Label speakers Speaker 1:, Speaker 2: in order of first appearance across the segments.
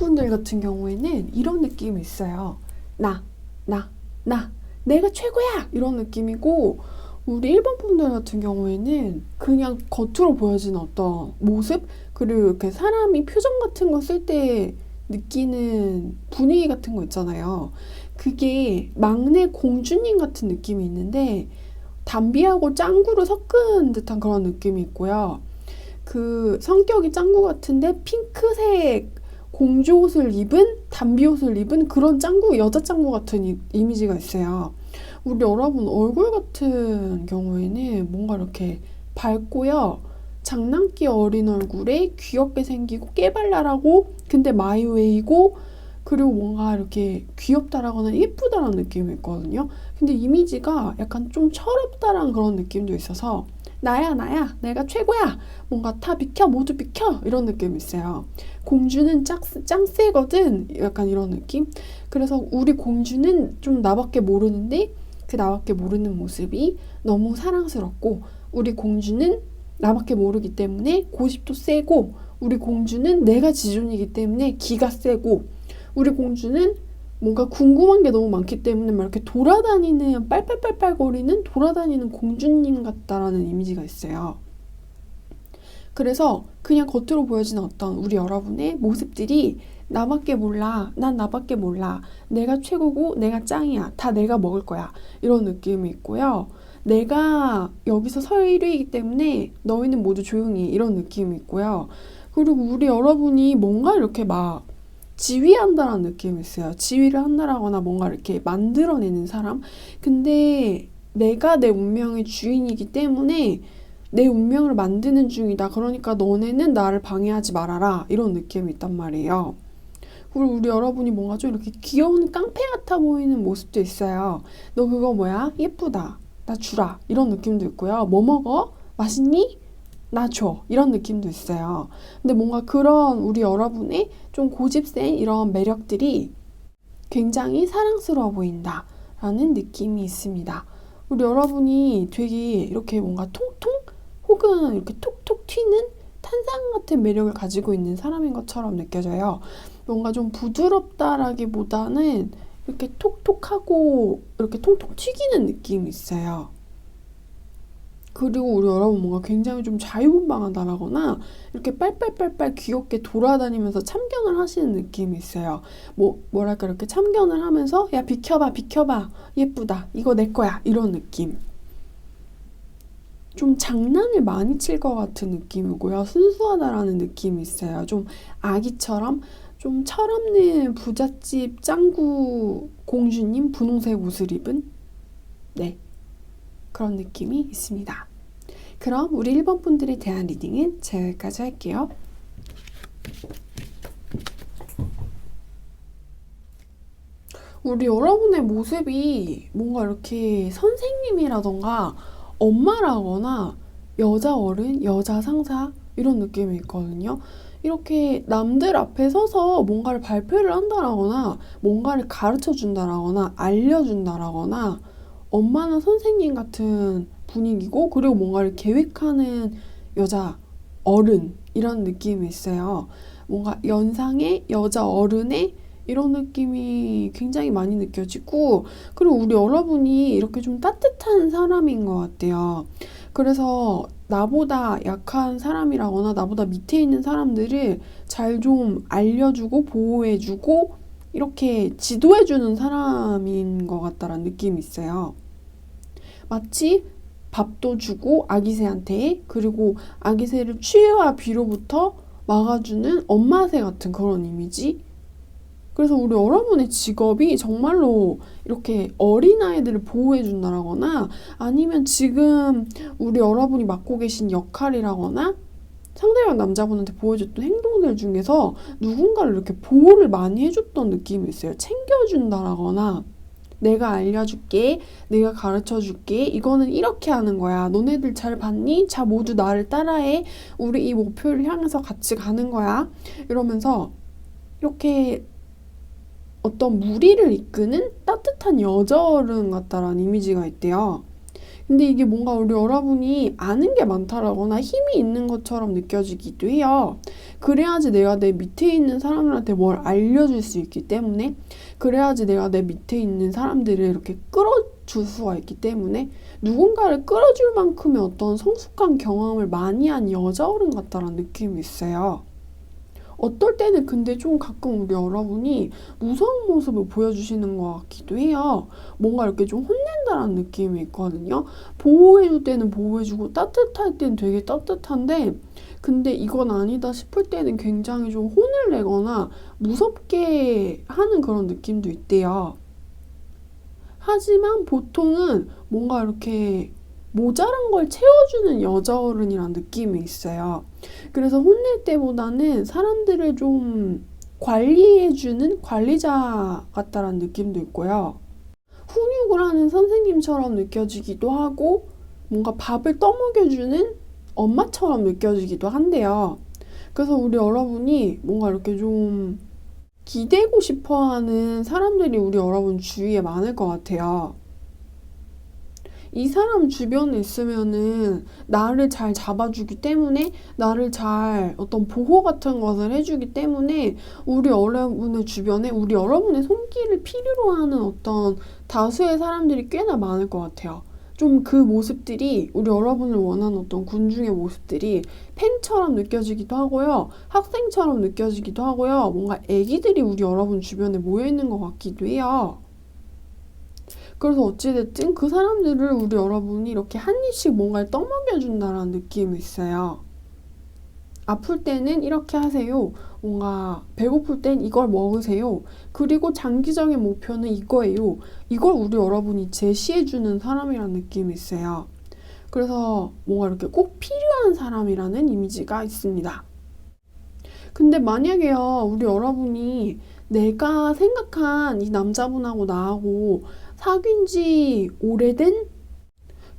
Speaker 1: 우리 1번 분들 같은 경우에는 이런 느낌이 있어요. 나, 나, 나, 내가 최고야! 이런 느낌이고, 우리 1번 분들 같은 경우에는 그냥 겉으로 보여지는 어떤 모습, 그리고 이렇게 사람이 표정 같은 거 쓸 때 느끼는 분위기 같은 거 있잖아요. 그게 막내 공주님 같은 느낌이 있는데, 담비하고 짱구를 섞은 듯한 그런 느낌이 있고요. 그 성격이 짱구 같은데 핑크색 공주 옷을 입은 담비 옷을 입은 그런 짱구 여자 짱구 같은 이, 이미지가 있어요. 우리 여러분 얼굴 같은 경우에는 뭔가 이렇게 밝고요. 장난기 어린 얼굴에 귀엽게 생기고 깨발랄하고 근데 마이웨이고 그리고 뭔가 이렇게 귀엽다라거나 예쁘다라는 느낌이 있거든요. 근데 이미지가 약간 좀 철없다라는 그런 느낌도 있어서 나야 나야 내가 최고야 뭔가 다 비켜 모두 비켜 이런 느낌이 있어요. 공주는 짱, 짱 세거든 약간 이런 느낌. 그래서 우리 공주는 좀 나밖에 모르는데 그 나밖에 모르는 모습이 너무 사랑스럽고 우리 공주는 나밖에 모르기 때문에 고집도 세고 우리 공주는 내가 지존이기 때문에 기가 세고 우리 공주는 뭔가 궁금한 게 너무 많기 때문에 막 이렇게 돌아다니는 빨빨빨빨 거리는 돌아다니는 공주님 같다라는 이미지가 있어요. 그래서 그냥 겉으로 보여지는 어떤 우리 여러분의 모습들이 나밖에 몰라, 난 나밖에 몰라, 내가 최고고 내가 짱이야, 다 내가 먹을 거야 이런 느낌이 있고요. 내가 여기서 서 1위이기 때문에 너희는 모두 조용히 이런 느낌이 있고요. 그리고 우리 여러분이 뭔가 이렇게 막 지휘한다라는 느낌이 있어요. 지휘를 한다라거나 뭔가 이렇게 만들어내는 사람. 근데 내가 내 운명의 주인이기 때문에 내 운명을 만드는 중이다. 그러니까 너네는 나를 방해하지 말아라. 이런 느낌이 있단 말이에요. 그리고 우리 여러분이 뭔가 좀 이렇게 귀여운 깡패 같아 보이는 모습도 있어요. 너 그거 뭐야? 예쁘다. 나 주라. 이런 느낌도 있고요. 뭐 먹어? 맛있니? 나 줘. 이런 느낌도 있어요. 근데 뭔가 그런 우리 여러분의 좀 고집센 이런 매력들이 굉장히 사랑스러워 보인다. 라는 느낌이 있습니다. 우리 여러분이 되게 이렇게 뭔가 통통 혹은 이렇게 톡톡 튀는 탄산 같은 매력을 가지고 있는 사람인 것처럼 느껴져요. 뭔가 좀 부드럽다라기보다는 이렇게 톡톡하고 이렇게 통통 튀기는 느낌이 있어요. 그리고 우리 여러분 뭔가 굉장히 좀 자유분방하다라거나 이렇게 빨빨빨빨 귀엽게 돌아다니면서 참견을 하시는 느낌이 있어요. 뭐 뭐랄까 이렇게 참견을 하면서 야 비켜봐 비켜봐 예쁘다 이거 내 거야 이런 느낌. 좀 장난을 많이 칠 것 같은 느낌이고요. 순수하다라는 느낌이 있어요. 좀 아기처럼 좀 철없는 부잣집 짱구 공주님 분홍색 옷을 입은 네 그런 느낌이 있습니다. 그럼 우리 1번 분들에 대한 리딩은 제가 여기까지 할게요. 우리 여러분의 모습이 뭔가 이렇게 선생님이라던가 엄마라거나 여자 어른, 여자 상사 이런 느낌이 있거든요. 이렇게 남들 앞에 서서 뭔가를 발표를 한다라거나 뭔가를 가르쳐 준다라거나 알려 준다라거나 엄마나 선생님 같은 분위기고 그리고 뭔가를 계획하는 여자 어른 이런 느낌이 있어요. 뭔가 연상의 여자 어른의 이런 느낌이 굉장히 많이 느껴지고 그리고 우리 여러분이 이렇게 좀 따뜻한 사람인 것 같아요. 그래서 나보다 약한 사람이라거나 나보다 밑에 있는 사람들을 잘 좀 알려주고 보호해주고 이렇게 지도해주는 사람인 것 같다라는 느낌이 있어요. 마치 밥도 주고 아기새한테 그리고 아기새를 추위와 비로부터 막아주는 엄마새 같은 그런 이미지. 그래서 우리 여러분의 직업이 정말로 이렇게 어린아이들을 보호해준다거나 아니면 지금 우리 여러분이 맡고 계신 역할이라거나 상대방 남자분한테 보여줬던 행동들 중에서 누군가를 이렇게 보호를 많이 해줬던 느낌이 있어요. 챙겨준다라거나 내가 알려줄게, 내가 가르쳐줄게, 이거는 이렇게 하는 거야. 너네들 잘 봤니? 자, 모두 나를 따라해. 우리 이 목표를 향해서 같이 가는 거야. 이러면서 이렇게 어떤 무리를 이끄는 따뜻한 어른 같다라는 이미지가 있대요. 근데 이게 뭔가 우리 여러분이 아는 게 많다라거나 힘이 있는 것처럼 느껴지기도 해요. 그래야지 내가 내 밑에 있는 사람들한테 뭘 알려줄 수 있기 때문에, 그래야지 내가 내 밑에 있는 사람들을 이렇게 끌어줄 수가 있기 때문에, 누군가를 끌어줄 만큼의 어떤 성숙한 경험을 많이 한 여자 어른 같다라는 느낌이 있어요. 어떨 때는 근데 좀 가끔 우리 여러분이 무서운 모습을 보여주시는 것 같기도 해요. 뭔가 이렇게 좀 혼낸다라는 느낌이 있거든요. 보호해줄 때는 보호해주고 따뜻할 때는 되게 따뜻한데 근데 이건 아니다 싶을 때는 굉장히 좀 혼을 내거나 무섭게 하는 그런 느낌도 있대요. 하지만 보통은 뭔가 이렇게 모자란 걸 채워주는 여자 어른이란 느낌이 있어요. 그래서 혼낼 때보다는 사람들을 좀 관리해주는 관리자 같다라는 느낌도 있고요. 훈육을 하는 선생님처럼 느껴지기도 하고, 뭔가 밥을 떠먹여주는 엄마처럼 느껴지기도 한데요. 그래서 우리 여러분이 뭔가 이렇게 좀 기대고 싶어 하는 사람들이 우리 여러분 주위에 많을 것 같아요. 이 사람 주변에 있으면은 나를 잘 잡아주기 때문에 나를 잘 어떤 보호 같은 것을 해주기 때문에 우리 여러분의 주변에 우리 여러분의 손길을 필요로 하는 어떤 다수의 사람들이 꽤나 많을 것 같아요. 좀 그 모습들이 우리 여러분을 원하는 어떤 군중의 모습들이 팬처럼 느껴지기도 하고요. 학생처럼 느껴지기도 하고요. 뭔가 애기들이 우리 여러분 주변에 모여 있는 것 같기도 해요. 그래서 어찌됐든 그 사람들을 우리 여러분이 이렇게 한 입씩 뭔가를 떠먹여준다라는 느낌이 있어요. 아플 때는 이렇게 하세요. 뭔가 배고플 땐 이걸 먹으세요. 그리고 장기적인 목표는 이거예요. 이걸 우리 여러분이 제시해주는 사람이라는 느낌이 있어요. 그래서 뭔가 이렇게 꼭 필요한 사람이라는 이미지가 있습니다. 근데 만약에요, 우리 여러분이 내가 생각한 이 남자분하고 나하고 사귄 지 오래된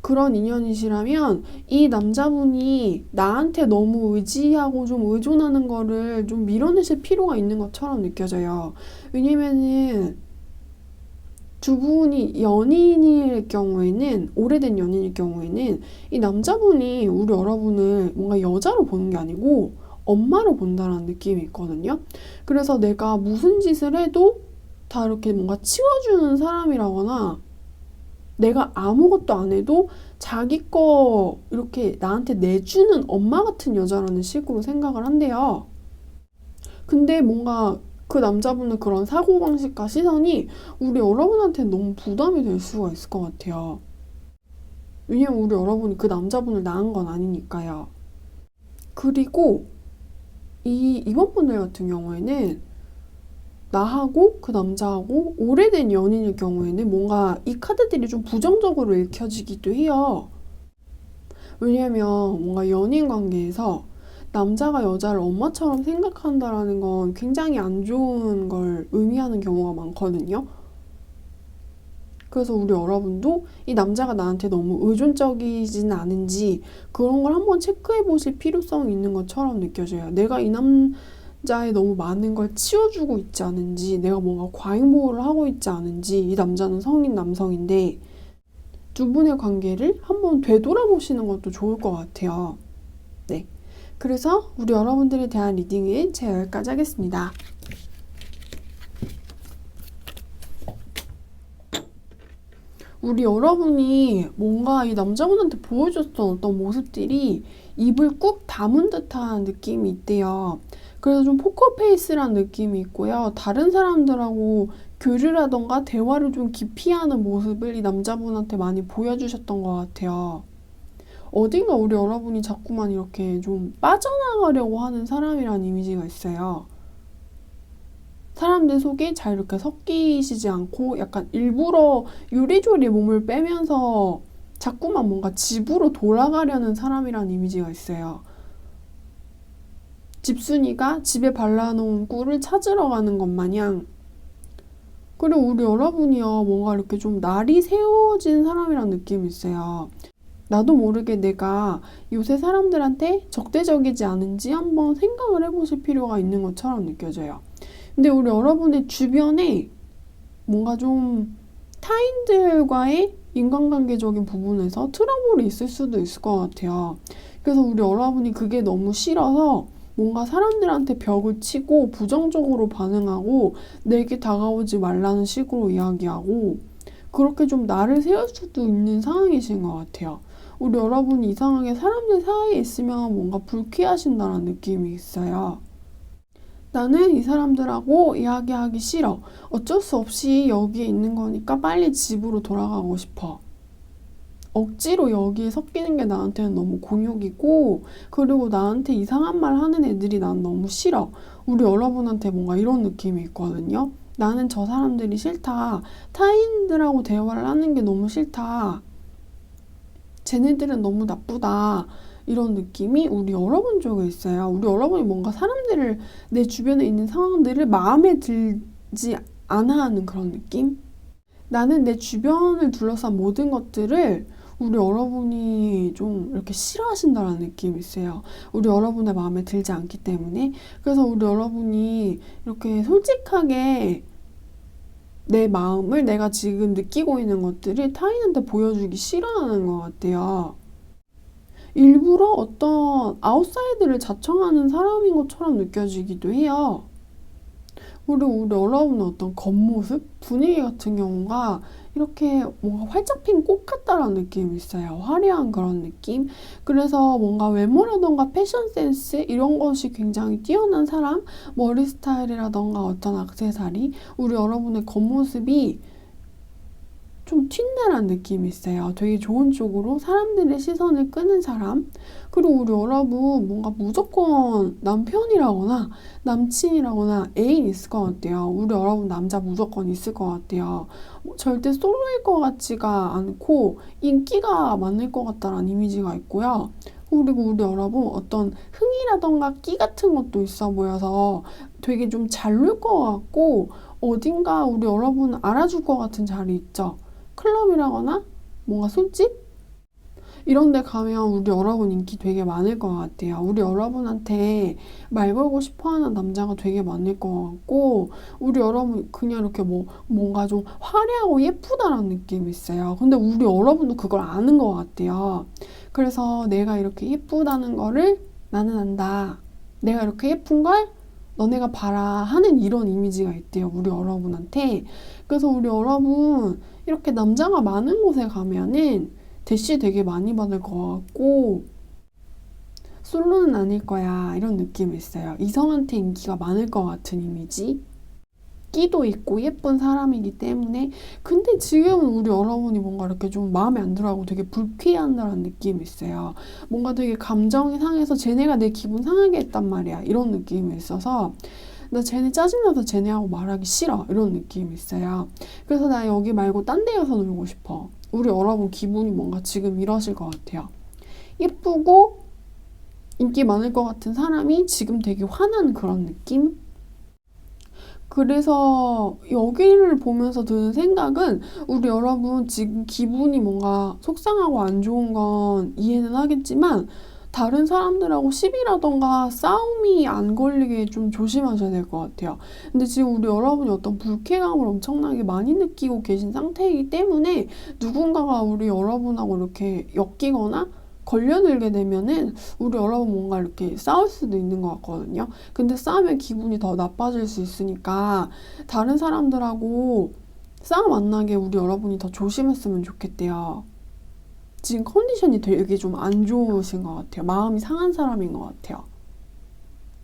Speaker 1: 그런 인연이시라면 이 남자분이 나한테 너무 의지하고 좀 의존하는 거를 좀 밀어내실 필요가 있는 것처럼 느껴져요. 왜냐면은 두 분이 연인일 경우에는 오래된 연인일 경우에는 이 남자분이 우리 여러분을 뭔가 여자로 보는 게 아니고 엄마로 본다라는 느낌이 있거든요. 그래서 내가 무슨 짓을 해도 다 이렇게 뭔가 치워주는 사람이라거나 내가 아무것도 안 해도 자기 거 이렇게 나한테 내주는 엄마 같은 여자라는 식으로 생각을 한대요. 근데 뭔가 그 남자분의 그런 사고방식과 시선이 우리 여러분한테 너무 부담이 될 수가 있을 것 같아요. 왜냐면 우리 여러분이 그 남자분을 낳은 건 아니니까요. 그리고 이 이번 분들 같은 경우에는 나하고 그 남자하고 오래된 연인일 경우에는 뭔가 이 카드들이 좀 부정적으로 읽혀지기도 해요. 왜냐면 뭔가 연인 관계에서 남자가 여자를 엄마처럼 생각한다라는 건 굉장히 안 좋은 걸 의미하는 경우가 많거든요. 그래서 우리 여러분도 이 남자가 나한테 너무 의존적이진 않은지 그런 걸 한번 체크해 보실 필요성이 있는 것처럼 느껴져요. 내가 이 남 자의 너무 많은 걸 치워주고 있지 않은지, 내가 뭔가 과잉보호를 하고 있지 않은지, 이 남자는 성인 남성인데, 두 분의 관계를 한번 되돌아보시는 것도 좋을 것 같아요. 네. 그래서 우리 여러분들에 대한 리딩은 제가 여기까지 하겠습니다. 우리 여러분이 뭔가 이 남자분한테 보여줬던 어떤 모습들이 입을 꾹 다문 듯한 느낌이 있대요. 그래서 좀 포커페이스란 느낌이 있고요. 다른 사람들하고 교류라던가 대화를 좀 깊이 하는 모습을 이 남자분한테 많이 보여주셨던 것 같아요. 어딘가 우리 여러분이 자꾸만 이렇게 좀 빠져나가려고 하는 사람이란 이미지가 있어요. 사람들 속에 잘 이렇게 섞이시지 않고 약간 일부러 요리조리 몸을 빼면서 자꾸만 뭔가 집으로 돌아가려는 사람이란 이미지가 있어요. 집순이가 집에 발라놓은 꿀을 찾으러 가는 것 마냥 그리고 우리 여러분이요 뭔가 이렇게 좀 날이 새워진 사람이란 느낌이 있어요. 나도 모르게 내가 요새 사람들한테 적대적이지 않은지 한번 생각을 해보실 필요가 있는 것처럼 느껴져요. 근데 우리 여러분의 주변에 뭔가 좀 타인들과의 인간관계적인 부분에서 트러블이 있을 수도 있을 것 같아요. 그래서 우리 여러분이 그게 너무 싫어서 뭔가 사람들한테 벽을 치고 부정적으로 반응하고 내게 다가오지 말라는 식으로 이야기하고 그렇게 좀 나를 세울 수도 있는 상황이신 것 같아요. 우리 여러분이 이상하게 사람들 사이에 있으면 뭔가 불쾌하신다는 느낌이 있어요. 나는 이 사람들하고 이야기하기 싫어. 어쩔 수 없이 여기에 있는 거니까 빨리 집으로 돌아가고 싶어. 억지로 여기에 섞이는 게 나한테는 너무 곤욕이고, 그리고 나한테 이상한 말 하는 애들이 난 너무 싫어. 우리 여러분한테 뭔가 이런 느낌이 있거든요. 나는 저 사람들이 싫다. 타인들하고 대화를 하는 게 너무 싫다. 쟤네들은 너무 나쁘다. 이런 느낌이 우리 여러분 쪽에 있어요. 우리 여러분이 뭔가 사람들을 내 주변에 있는 상황들을 마음에 들지 않아 하는 그런 느낌? 나는 내 주변을 둘러싼 모든 것들을 우리 여러분이 좀 이렇게 싫어하신다는 느낌이 있어요. 우리 여러분의 마음에 들지 않기 때문에. 그래서 우리 여러분이 이렇게 솔직하게 내 마음을 내가 지금 느끼고 있는 것들을 타인한테 보여주기 싫어하는 것 같아요. 일부러 어떤 아웃사이드를 자청하는 사람인 것처럼 느껴지기도 해요. 그리고 우리 여러분의 어떤 겉모습, 분위기 같은 경우가 이렇게 뭔가 활짝 핀 꽃 같다라는 느낌이 있어요. 화려한 그런 느낌. 그래서 뭔가 외모라던가 패션 센스 이런 것이 굉장히 뛰어난 사람, 머리 스타일이라던가 어떤 액세서리, 우리 여러분의 겉모습이 좀 튄다란 느낌이 있어요. 되게 좋은 쪽으로 사람들의 시선을 끄는 사람. 그리고 우리 여러분 뭔가 무조건 남편이라거나 남친이라거나 애인 있을 것 같아요. 우리 여러분 남자 무조건 있을 것 같아요. 뭐 절대 솔로일 것 같지가 않고 인기가 많을 것 같다라는 이미지가 있고요. 그리고 우리 여러분 어떤 흥이라던가 끼 같은 것도 있어 보여서 되게 좀 잘 놀 것 같고 어딘가 우리 여러분 알아줄 것 같은 자리 있죠. 클럽이라거나 뭔가 술집 이런 데 가면 우리 여러분 인기 되게 많을 것 같아요. 우리 여러분한테 말 걸고 싶어 하는 남자가 되게 많을 것 같고, 우리 여러분 그냥 이렇게 뭐, 뭔가 좀 화려하고 예쁘다라는 느낌이 있어요. 근데 우리 여러분도 그걸 아는 것 같아요. 그래서 내가 이렇게 예쁘다는 거를 나는 안다. 내가 이렇게 예쁜 걸 너네가 봐라 하는 이런 이미지가 있대요. 우리 여러분한테. 그래서 우리 여러분 이렇게 남자가 많은 곳에 가면은 대시 되게 많이 받을 것 같고 솔로는 아닐 거야 이런 느낌이 있어요. 이성한테 인기가 많을 것 같은 이미지. 끼도 있고 예쁜 사람이기 때문에 근데 지금은 우리 여러분이 뭔가 이렇게 좀 마음에 안 들어하고 되게 불쾌한다는 느낌이 있어요. 뭔가 되게 감정이 상해서 쟤네가 내 기분 상하게 했단 말이야. 이런 느낌이 있어서 나 쟤네 짜증나서 쟤네하고 말하기 싫어. 이런 느낌이 있어요. 그래서 나 여기 말고 딴 데 가서 놀고 싶어. 우리 여러분 기분이 뭔가 지금 이러실 것 같아요. 예쁘고 인기 많을 것 같은 사람이 지금 되게 화난 그런 느낌? 그래서 여기를 보면서 드는 생각은 우리 여러분 지금 기분이 뭔가 속상하고 안 좋은 건 이해는 하겠지만 다른 사람들하고 시비라던가 싸움이 안 걸리게 좀 조심하셔야 될 것 같아요. 근데 지금 우리 여러분이 어떤 불쾌감을 엄청나게 많이 느끼고 계신 상태이기 때문에 누군가가 우리 여러분하고 이렇게 엮이거나 걸려들게 되면은 우리 여러분 뭔가 이렇게 싸울 수도 있는 것 같거든요. 근데 싸우면 기분이 더 나빠질 수 있으니까 다른 사람들하고 싸움 안 나게 우리 여러분이 더 조심했으면 좋겠대요. 지금 컨디션이 되게 좀 안 좋으신 것 같아요. 마음이 상한 사람인 것 같아요.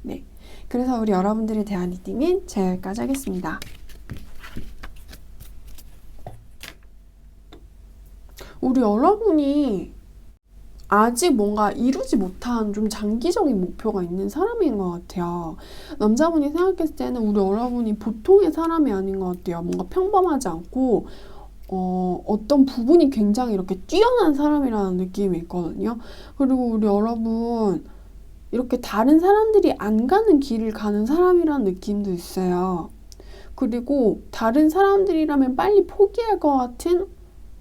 Speaker 1: 네. 그래서 우리 여러분들에 대한 리딩은 제가 여기까지 하겠습니다. 우리 여러분이 아직 뭔가 이루지 못한 좀 장기적인 목표가 있는 사람인 것 같아요. 남자분이 생각했을 때는 우리 여러분이 보통의 사람이 아닌 것 같아요. 뭔가 평범하지 않고, 어, 어떤 부분이 굉장히 이렇게 뛰어난 사람이라는 느낌이 있거든요. 그리고 우리 여러분, 이렇게 다른 사람들이 안 가는 길을 가는 사람이라는 느낌도 있어요. 그리고 다른 사람들이라면 빨리 포기할 것 같은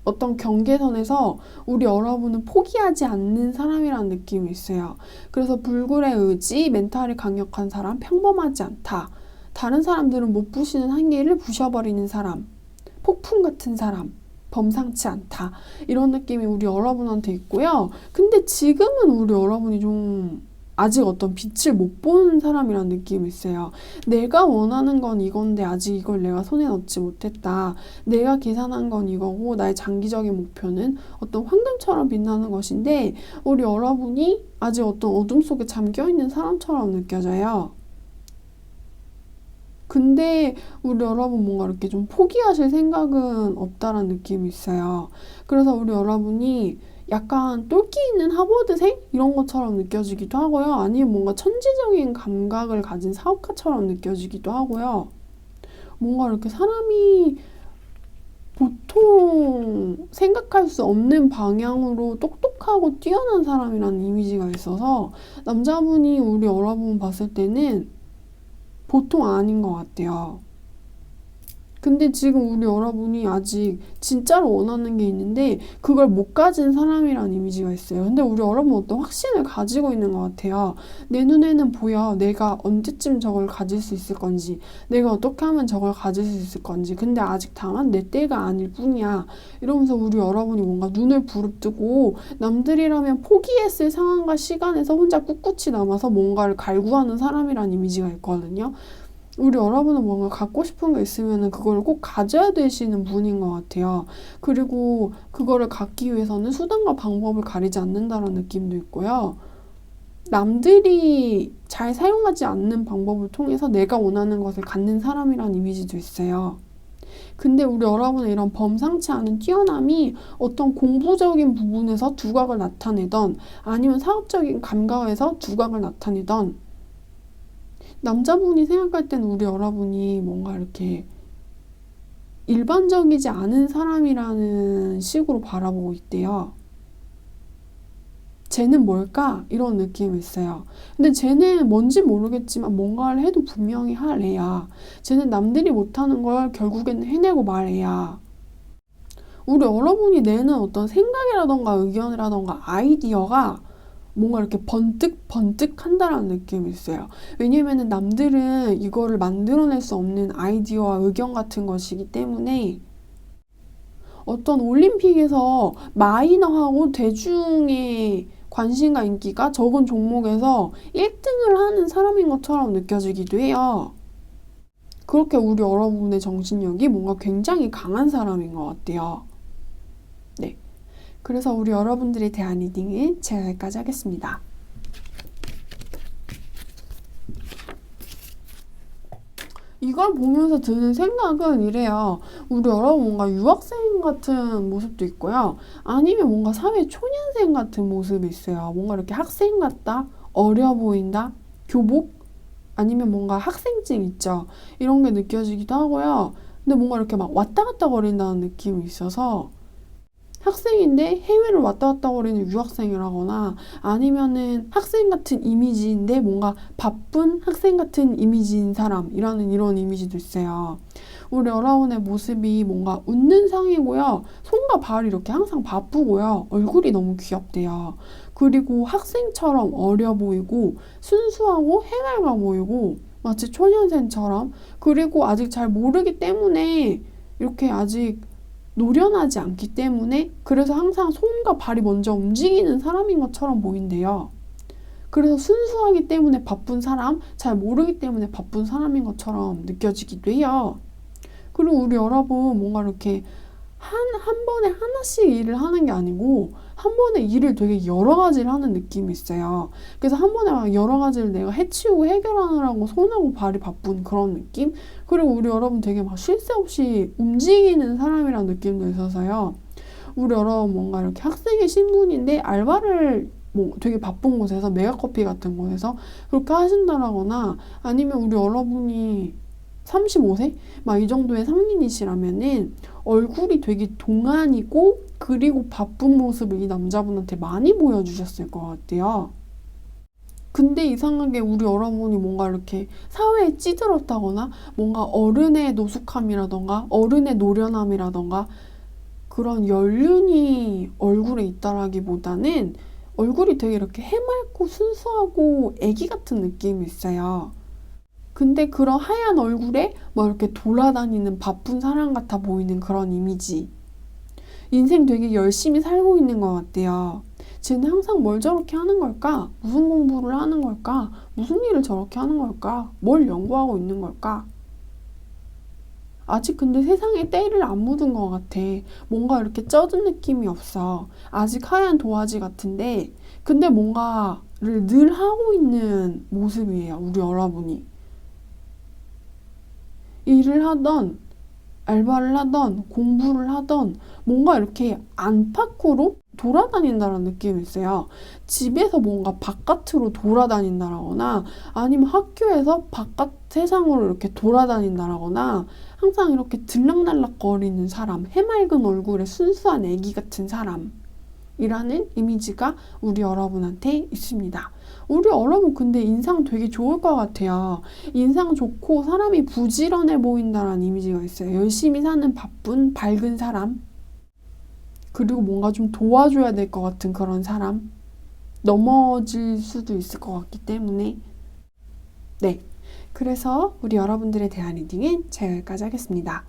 Speaker 1: 어떤 경계선에서 우리 여러분은 포기하지 않는 사람이라는 느낌이 있어요. 그래서 불굴의 의지, 멘탈이 강력한 사람, 평범하지 않다. 다른 사람들은 못 부시는 한계를 부셔버리는 사람, 폭풍 같은 사람. 범상치 않다. 이런 느낌이 우리 여러분한테 있고요. 근데 지금은 우리 여러분이 좀 아직 어떤 빛을 못 보는 사람이라는 느낌이 있어요. 내가 원하는 건 이건데 아직 이걸 내가 손에 넣지 못했다. 내가 계산한 건 이거고 나의 장기적인 목표는 어떤 황금처럼 빛나는 것인데 우리 여러분이 아직 어떤 어둠 속에 잠겨 있는 사람처럼 느껴져요. 근데 우리 여러분 뭔가 이렇게 좀 포기하실 생각은 없다라는 느낌이 있어요. 그래서 우리 여러분이 약간 똘끼 있는 하버드생 이런 것처럼 느껴지기도 하고요. 아니면 뭔가 천재적인 감각을 가진 사업가처럼 느껴지기도 하고요. 뭔가 이렇게 사람이 보통 생각할 수 없는 방향으로 똑똑하고 뛰어난 사람이라는 이미지가 있어서 남자분이 우리 여러분 봤을 때는 보통 아닌 것 같아요. 근데 지금 우리 여러분이 아직 진짜로 원하는 게 있는데 그걸 못 가진 사람이라는 이미지가 있어요. 근데 우리 여러분 어떤 확신을 가지고 있는 것 같아요. 내 눈에는 보여. 내가 언제쯤 저걸 가질 수 있을 건지, 내가 어떻게 하면 저걸 가질 수 있을 건지. 근데 아직 다만 내 때가 아닐 뿐이야. 이러면서 우리 여러분이 뭔가 눈을 부릅뜨고 남들이라면 포기했을 상황과 시간에서 혼자 꿋꿋이 남아서 뭔가를 갈구하는 사람이라는 이미지가 있거든요. 우리 여러분은 뭔가 갖고 싶은 게 있으면은 그걸 꼭 가져야 되시는 분인 것 같아요. 그리고 그거를 갖기 위해서는 수단과 방법을 가리지 않는다는 느낌도 있고요. 남들이 잘 사용하지 않는 방법을 통해서 내가 원하는 것을 갖는 사람이라는 이미지도 있어요. 근데 우리 여러분의 이런 범상치 않은 뛰어남이 어떤 공부적인 부분에서 두각을 나타내던 아니면 사업적인 감각에서 두각을 나타내던 남자분이 생각할 때는 우리 여러분이 뭔가 이렇게 일반적이지 않은 사람이라는 식으로 바라보고 있대요. 쟤는 뭘까? 이런 느낌이 있어요. 근데 쟤는 뭔지 모르겠지만 뭔가를 해도 분명히 할 애야. 쟤는 남들이 못하는 걸 결국에는 해내고 말 애야. 우리 여러분이 내는 어떤 생각이라던가 의견이라던가 아이디어가 뭔가 이렇게 번뜩 번뜩 한다라는 느낌이 있어요. 왜냐면은 남들은 이거를 만들어낼 수 없는 아이디어와 의견 같은 것이기 때문에 어떤 올림픽에서 마이너하고 대중의 관심과 인기가 적은 종목에서 1등을 하는 사람인 것처럼 느껴지기도 해요. 그렇게 우리 여러분의 정신력이 뭔가 굉장히 강한 사람인 것 같아요. 네. 그래서 우리 여러분들에 대한 리딩은 제가 여기까지 하겠습니다. 이걸 보면서 드는 생각은 이래요. 우리 여러분 뭔가 유학생 같은 모습도 있고요. 아니면 뭔가 사회 초년생 같은 모습이 있어요. 뭔가 이렇게 학생 같다, 어려 보인다, 교복, 아니면 뭔가 학생증 있죠. 이런 게 느껴지기도 하고요. 근데 뭔가 이렇게 막 왔다 갔다 거린다는 느낌이 있어서 학생인데 해외를 왔다 갔다 거리는 유학생이라거나 아니면은 학생 같은 이미지인데 뭔가 바쁜 학생 같은 이미지인 사람이라는 이런 이미지도 있어요. 우리 여라운의 모습이 뭔가 웃는 상이고요. 손과 발이 이렇게 항상 바쁘고요. 얼굴이 너무 귀엽대요. 그리고 학생처럼 어려 보이고 순수하고 해맑아 보이고 마치 초년생처럼 그리고 아직 잘 모르기 때문에 이렇게 아직 노련하지 않기 때문에 그래서 항상 손과 발이 먼저 움직이는 사람인 것처럼 보인대요. 그래서 순수하기 때문에 바쁜 사람, 잘 모르기 때문에 바쁜 사람인 것처럼 느껴지기도 해요. 그리고 우리 여러분 뭔가 이렇게 한, 한 번에 하나씩 일을 하는 게 아니고 한 번에 일을 되게 여러 가지를 하는 느낌이 있어요. 그래서 한 번에 막 여러 가지를 내가 해치우고 해결하느라고 손하고 발이 바쁜 그런 느낌? 그리고 우리 여러분 되게 막 쉴 새 없이 움직이는 사람이라는 느낌도 있어서요. 우리 여러분 뭔가 이렇게 학생의 신분인데 알바를 뭐 되게 바쁜 곳에서 메가커피 같은 곳에서 그렇게 하신다라거나 아니면 우리 여러분이 35세? 막 이 정도의 성인이시라면은 얼굴이 되게 동안이고 그리고 바쁜 모습을 이 남자분한테 많이 보여주셨을 것 같아요. 근데 이상하게 우리 여러분이 뭔가 이렇게 사회에 찌들었다거나 뭔가 어른의 노숙함이라던가 어른의 노련함이라던가 그런 연륜이 얼굴에 있다라기보다는 얼굴이 되게 이렇게 해맑고 순수하고 애기 같은 느낌이 있어요. 근데 그런 하얀 얼굴에 뭐 이렇게 돌아다니는 바쁜 사람 같아 보이는 그런 이미지. 인생 되게 열심히 살고 있는 것 같대요. 쟤는 항상 뭘 저렇게 하는 걸까? 무슨 공부를 하는 걸까? 무슨 일을 저렇게 하는 걸까? 뭘 연구하고 있는 걸까? 아직 근데 세상에 때를 안 묻은 것 같아. 뭔가 이렇게 쩌든 느낌이 없어. 아직 하얀 도화지 같은데, 근데 뭔가를 늘 하고 있는 모습이에요. 우리 여러분이. 일을 하던, 알바를 하던, 공부를 하던, 뭔가 이렇게 안팎으로 돌아다닌다는 느낌이 있어요. 집에서 뭔가 바깥으로 돌아다닌다라거나, 아니면 학교에서 바깥 세상으로 이렇게 돌아다닌다라거나, 항상 이렇게 들락날락거리는 사람, 해맑은 얼굴에 순수한 애기 같은 사람이라는 이미지가 우리 여러분한테 있습니다. 우리 여러분 근데 인상 되게 좋을 것 같아요. 인상 좋고 사람이 부지런해 보인다라는 이미지가 있어요. 열심히 사는 바쁜 밝은 사람. 그리고 뭔가 좀 도와줘야 될 것 같은 그런 사람. 넘어질 수도 있을 것 같기 때문에. 네. 그래서 우리 여러분들에 대한 리딩은 제가 여기까지 하겠습니다.